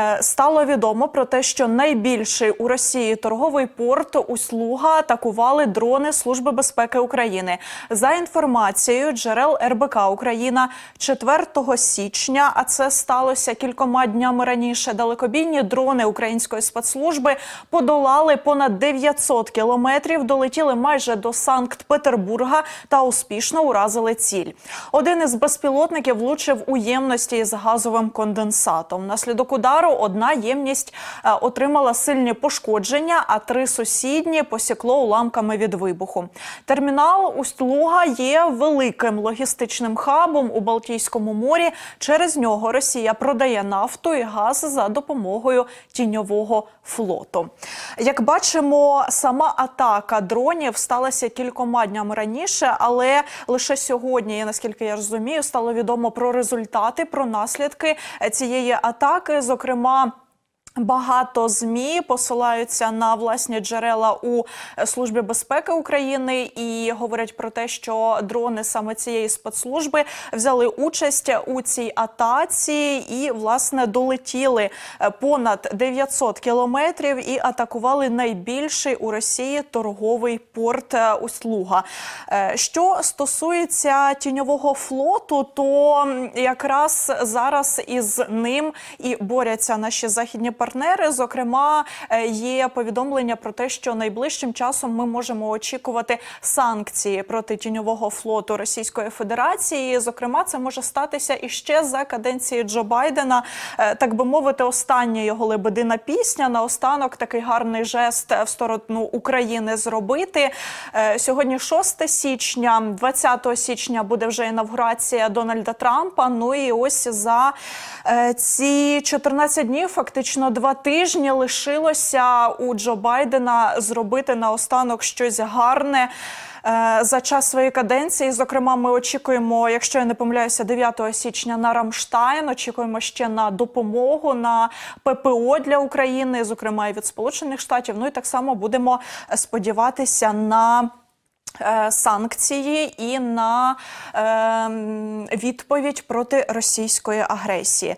Е, Стало відомо про те, що найбільший у Росії торговий порт услуга атакували дрони Служби безпеки України. За інформацією джерел РБК Україна 4 січня, а це сталося кількома днями раніше. Далекобійні дрони української спецслужби подолали понад 900 кілометрів, долетіли майже до Санкт-Петербурга та успішно уразили ціль. Один із безпілотників влучив у ємності з газовим конденсатом. Наслідок удару одна ємність е, отримала сильні пошкодження, а три сусідні посікло уламками від вибуху. Термінал Усть-Луга є великим логістичним хабом у Балтійському морі. Через нього Росія продає нафту і газ за допомогою тіньового флоту. Як бачимо, сама атака дронів сталася кількома днями раніше, але лише сьогодні, наскільки я розумію, стало відомо про результати, про наслідки цієї атаки. Зокрема. Багато змі посилаються на власні джерела у службі безпеки України і говорять про те, що дрони саме цієї спецслужби взяли участь у цій атаці і власне долетіли е, понад 900 кілометрів і атакували найбільший у Росії торговий порт е, Услуга. Е, Що стосується тіньового флоту, то якраз зараз із ним і борються наші західні партнери. Зокрема, е, є повідомлення про те, що найближчим часом ми можемо очікувати санкції проти тіньового флоту Російської Федерації. Зокрема, це може статися і ще за каденції Джо Байдена, Е, так би мовити, остання його лебедина пісня. Наостанок такий гарний жест в сторону України зробити. Е, Сьогодні 6 січня, 20 січня буде вже інавгурація Дональда Трампа. Ну і ось за ці 14 днів, фактично два тижні, лишилося у Джо Байдена зробити наостанок щось гарне. е, За час своєї каденції, зокрема, ми очікуємо, якщо я не помиляюся, 9 січня на Рамштайн. Очікуємо ще на допомогу на ППО для України, зокрема і від Сполучених Штатів. Ну і так само будемо сподіватися на. е, Санкції і на е, відповідь проти російської агресії.